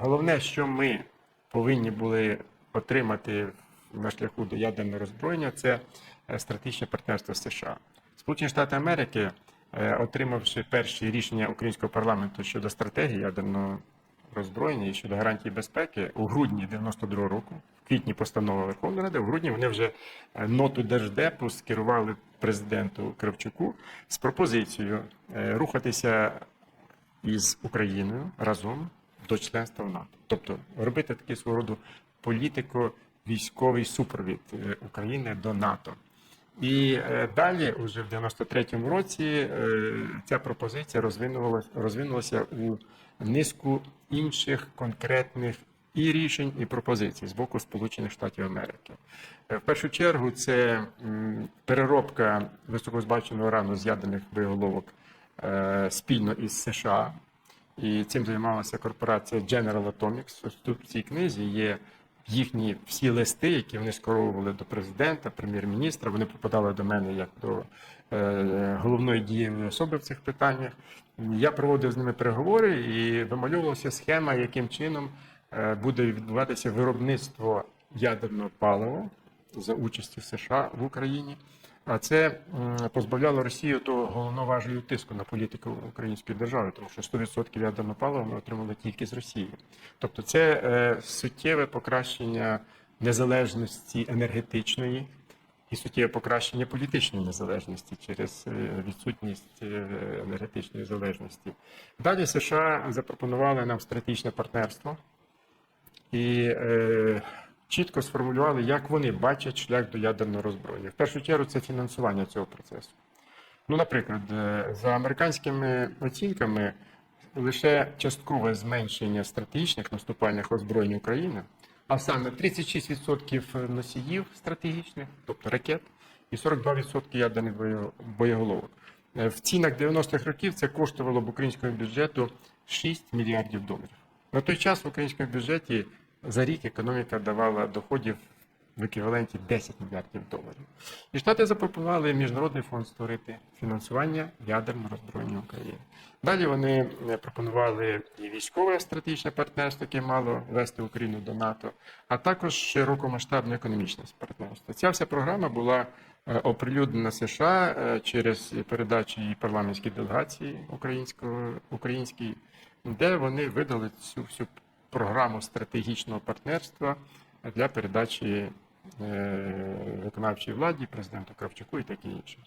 головне, що ми повинні були отримати на шляху до ядерного роззброєння, це е, стратегічне партнерство США. Сполучені Штати Америки, е, отримавши перші рішення українського парламенту щодо стратегії ядерного роззброєння і щодо гарантії безпеки у грудні 92 року, в квітні постанова Верховної Ради, у грудні вони вже е, ноту Держдепу скерували президенту Кравчуку з пропозицією рухатися із Україною разом до членства в НАТО. Тобто робити такий свого роду політико-військовий супровід е, України до НАТО. І е, далі, уже в 93-му році, е, ця пропозиція розвинулася, розвинулася у низку інших конкретних і рішень, і пропозицій з боку Сполучених Штатів Америки. В першу чергу це переробка високозбаченого урану з ядерних боєголовок спільно із США. І цим займалася корпорація General Atomics. Ось тут в цій книзі є їхні всі листи, які вони скеровували до президента, прем'єр-міністра. Вони попадали до мене як до е, головної дієвої особи в цих питаннях. Я проводив з ними переговори і вимальовувалася схема, яким чином е, буде відбуватися виробництво ядерного палива за участю США в Україні. А це позбавляло Росію того головного тиску на політику української держави, тому що 100% ядерного палива ми отримали тільки з Росії. Тобто, це е, суттєве покращення незалежності енергетичної і суттєве покращення політичної незалежності через е, відсутність е, енергетичної залежності. Далі США запропонували нам стратегічне партнерство і е, чітко сформулювали, як вони бачать шлях до ядерного роззброєння. В першу чергу це фінансування цього процесу. Ну, наприклад, е, за американськими оцінками, лише часткове зменшення стратегічних наступальних озброєнь України, а саме 36% носіїв стратегічних, тобто ракет, і 42% ядерних боєголовок. Е, В цінах 90-х років це коштувало б українському бюджету 6 мільярдів доларів. На той час в українському бюджеті за рік економіка давала доходів в еквіваленті 10 мільярдів доларів. І Штати запропонували міжнародний фонд створити фінансування ядерного роззброєння України. Далі вони е, пропонували і військове стратегічне партнерство, яке мало вести Україну до НАТО, а також широкомасштабне економічне партнерство. Ця вся програма була е, оприлюднена США е, через передачі її парламентській делегації українського українській, де вони видали цю всю програму стратегічного партнерства для передачі е, виконавчій владі, президенту Кравчуку і таке інше.